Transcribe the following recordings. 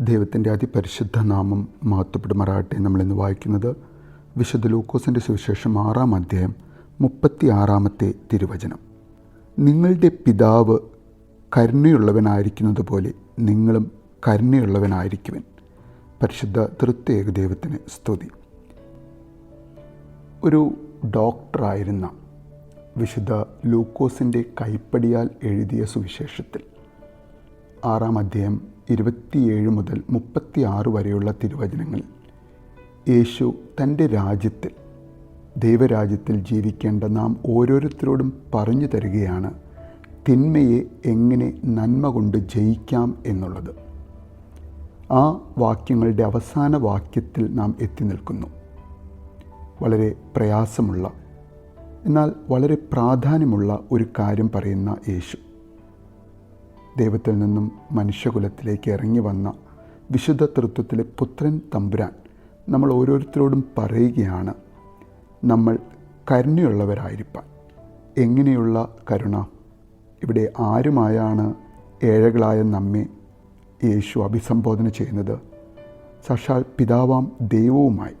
ദൈവത്തിന്റെ അതിപരിശുദ്ധ നാമം മഹത്വപ്പെടുമാറാട്ടെ നമ്മളിന്ന് വായിക്കുന്നത് വിശുദ്ധ ലൂക്കോസിന്റെ സുവിശേഷം ആറാം അധ്യായം മുപ്പത്തി ആറാമത്തെ തിരുവചനം. നിങ്ങളുടെ പിതാവ് കരുണയുള്ളവനായിരിക്കുന്നത് പോലെ നിങ്ങളും കരുണയുള്ളവനായിരിക്കുവൻ. പരിശുദ്ധ തൃത്യേക ദൈവത്തിന് സ്തുതി. ഒരു ഡോക്ടറായിരുന്ന വിശുദ്ധ ലൂക്കോസിന്റെ കൈപ്പടിയാൽ എഴുതിയ സുവിശേഷത്തിൽ ആറാം അധ്യായം ഇരുപത്തിയേഴ് മുതൽ മുപ്പത്തി ആറ് വരെയുള്ള തിരുവചനങ്ങൾ. യേശു തന്റെ രാജ്യത്തിൽ ദൈവരാജ്യത്തിൽ ജീവിക്കേണ്ട നാം ഓരോരുത്തരോടും പറഞ്ഞു തരികയാണ് തിന്മയെ എങ്ങനെ നന്മ കൊണ്ട് ജയിക്കാം എന്നുള്ളത്. ആ വാക്യങ്ങളുടെ അവസാന വാക്യത്തിൽ നാം എത്തി നിൽക്കുന്നു. വളരെ പ്രയാസമുള്ള എന്നാൽ വളരെ പ്രാധാന്യമുള്ള ഒരു കാര്യം പറയുന്ന യേശു. ദൈവത്തിൽ നിന്നും മനുഷ്യകുലത്തിലേക്ക് ഇറങ്ങി വന്ന വിശുദ്ധ തൃത്വത്തിലെ പുത്രൻ തമ്പുരാൻ നമ്മൾ ഓരോരുത്തരോടും പറയുകയാണ് നമ്മൾ കരുണയുള്ളവരായിരിക്കാൻ എങ്ങനെയുള്ള കരുണ? ഇവിടെ ആരുമായാണ് ഏഴകളായ നമ്മെ യേശു അഭിസംബോധന ചെയ്യുന്നത്? സാക്ഷാൽ പിതാവാം ദൈവവുമായി.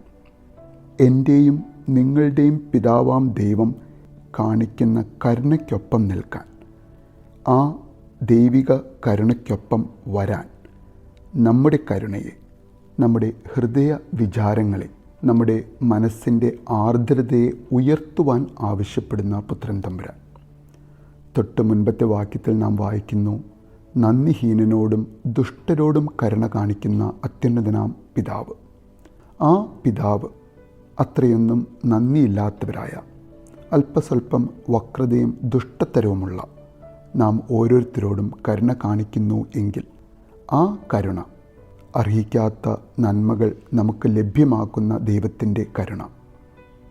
എന്റെയും നിങ്ങളുടെയും പിതാവാം ദൈവം കാണിക്കുന്ന കരുണയ്ക്കൊപ്പം നിൽക്കാൻ. ആ ദൈവിക കരുണയ്ക്കൊപ്പം വരാൻ നമ്മുടെ കരുണയെ നമ്മുടെ ഹൃദയ വിചാരങ്ങളെ നമ്മുടെ മനസ്സിന്റെ ആർദ്രതയെ ഉയർത്തുവാൻ ആവശ്യപ്പെടുന്ന പുത്രൻ തമ്പുരാൻ. തൊട്ട് മുൻപത്തെ വാക്യത്തിൽ നാം വായിക്കുന്നു നന്ദിഹീനനോടും ദുഷ്ടരോടും കരുണ കാണിക്കുന്ന അത്യുന്നതനാം പിതാവ്. ആ പിതാവ് അത്രയൊന്നും നന്ദിയില്ലാത്തവരായ അല്പസ്വല്പം വക്രതയും ദുഷ്ടത്തരവുമുള്ള നാം ഓരോരുത്തരോടും കരുണ കാണിക്കുന്നു എങ്കിൽ ആ കരുണ അർഹിക്കാത്ത നന്മകൾ നമുക്ക് ലഭ്യമാക്കുന്ന ദൈവത്തിന്റെ കരുണ.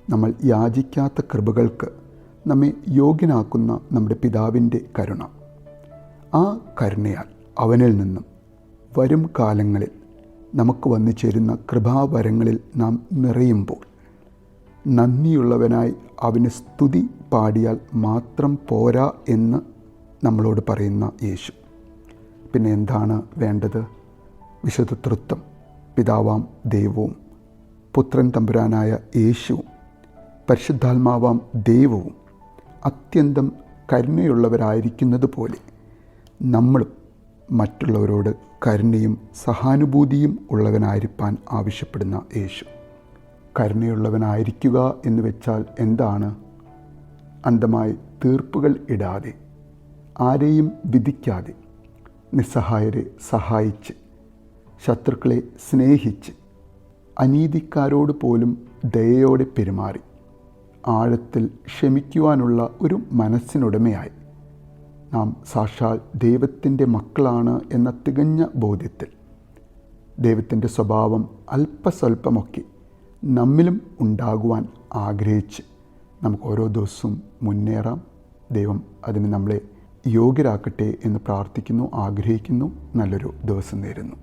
നമ്മൾ യാചിക്കാത്ത കൃപകൾക്ക് നമ്മെ യോഗ്യനാക്കുന്ന നമ്മുടെ പിതാവിന്റെ കരുണ. ആ കരുണയാൽ അവനിൽ നിന്നും വരും കാലങ്ങളിൽ നമുക്ക് വന്നു ചേരുന്ന കൃപാവരങ്ങളിൽ നാം നിറയുമ്പോൾ നന്ദിയുള്ളവനായി അവന് സ്തുതി പാടിയാൽ മാത്രം പോരാ എന്ന് നമ്മളോട് പറയുന്ന യേശു. പിന്നെ എന്താണ് വേണ്ടത്? വിശുദ്ധ തൃത്വം. പിതാവാം ദൈവവും പുത്രൻ തമ്പുരാനായ യേശുവും പരിശുദ്ധാത്മാവാം ദൈവവും അത്യന്തം കരുണയുള്ളവരായിരിക്കുന്നത് പോലെ നമ്മളും മറ്റുള്ളവരോട് കരുണയും സഹാനുഭൂതിയും ഉള്ളവനായിരിക്കാൻ ആവശ്യപ്പെടുന്ന യേശു. കരുണയുള്ളവനായിരിക്കുക എന്ന് വെച്ചാൽ എന്താണ്? അന്തമായി തീർപ്പുകൾ ഇടാതെ ആരെയും വിധിക്കാതെ നിസ്സഹായരെ സഹായിച്ച് ശത്രുക്കളെ സ്നേഹിച്ച് അനീതിക്കാരോട് പോലും ദയയോടെ പെരുമാറി ആഴത്തിൽ ക്ഷമിക്കുവാനുള്ള ഒരു മനസ്സിനുടമയായി. നാം സാക്ഷാൽ ദൈവത്തിന്റെ മക്കളാണ് എന്ന തികഞ്ഞ ബോധ്യത്തിൽ ദൈവത്തിന്റെ സ്വഭാവം അല്പസ്വല്പമൊക്കെ നമ്മിലും ഉണ്ടാകുവാൻ ആഗ്രഹിച്ച് നമുക്ക് ഓരോ ദിവസവും മുന്നേറാം. ദൈവം അതിന് നമ്മളെ യോഗ്യരാക്കട്ടെ എന്ന് പ്രാർത്ഥിക്കുന്നു ആഗ്രഹിക്കുന്നു നല്ലൊരു ദിവസം നേരുന്നു.